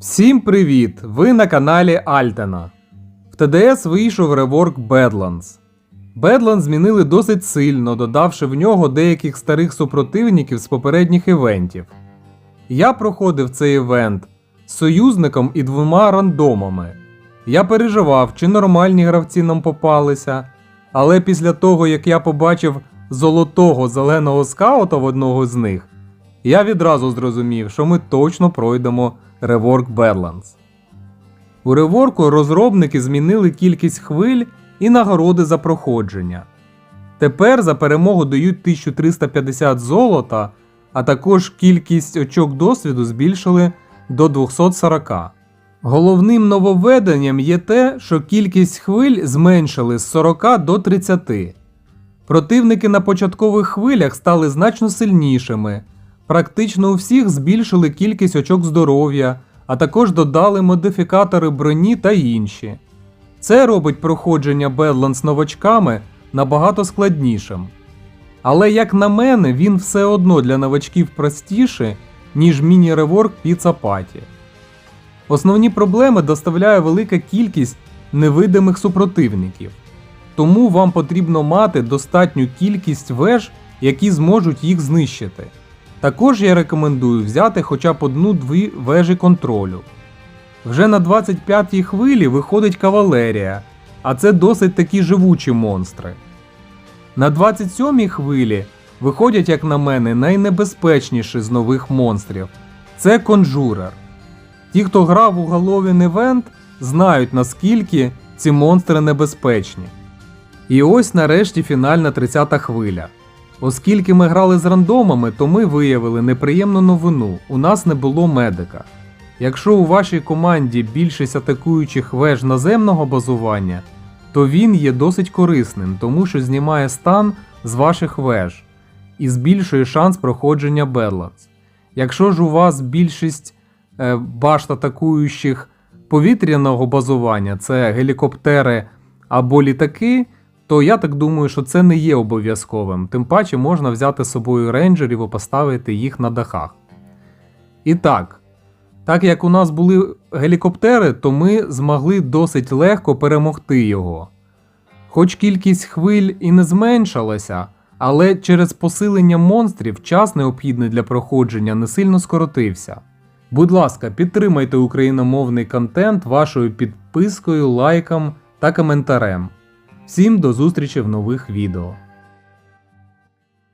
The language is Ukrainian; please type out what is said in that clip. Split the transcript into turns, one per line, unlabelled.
Всім привіт! Ви на каналі Альтена. В ТДС вийшов реворк Badlands. Badlands змінили досить сильно, додавши в нього деяких старих супротивників з попередніх івентів. Я проходив цей івент з союзником і двома рандомами. Я переживав, чи нормальні гравці нам попалися, але після того, як я побачив золотого зеленого скаута в одного з них, я відразу зрозумів, що ми точно пройдемо реворк Badlands. У реворку розробники змінили кількість хвиль і нагороди за проходження. Тепер за перемогу дають 1350 золота, а також кількість очок досвіду збільшили до 240. Головним нововведенням є те, що кількість хвиль зменшили з 40 до 30. Противники на початкових хвилях стали значно сильнішими. Практично у всіх збільшили кількість очок здоров'я, а також додали модифікатори броні та інші. Це робить проходження Badlands новачками набагато складнішим. Але, як на мене, він все одно для новачків простіший, ніж міні-реворк Pizza Party. Основні проблеми доставляє велика кількість невидимих супротивників. Тому вам потрібно мати достатню кількість веж, які зможуть їх знищити. Також я рекомендую взяти хоча б одну-дві вежі контролю. Вже на 25-й хвилі виходить кавалерія, а це досить такі живучі монстри. На 27-й хвилі виходять, як на мене, найнебезпечніші з нових монстрів це конжурер. Ті, хто грав у Halloween Event, знають наскільки ці монстри небезпечні. І ось нарешті фінальна 30-та хвиля. Оскільки ми грали з рандомами, то ми виявили неприємну новину: у нас не було медика. Якщо у вашій команді більшість атакуючих веж наземного базування, то він є досить корисним, тому що знімає стан з ваших веж і збільшує шанс проходження Badlands. Якщо ж у вас більшість е, башт атакуючих повітряного базування, це гелікоптери або літаки, то я так думаю, що це не є обов'язковим. Тим паче можна взяти з собою рейнджерів і поставити їх на дахах. І так, так як у нас були гелікоптери, то ми змогли досить легко перемогти його. Хоч кількість хвиль і не зменшилася, але через посилення монстрів час необхідний для проходження не сильно скоротився. Будь ласка, підтримайте україномовний контент вашою підпискою, лайком та коментарем. Всім до зустрічі в нових відео.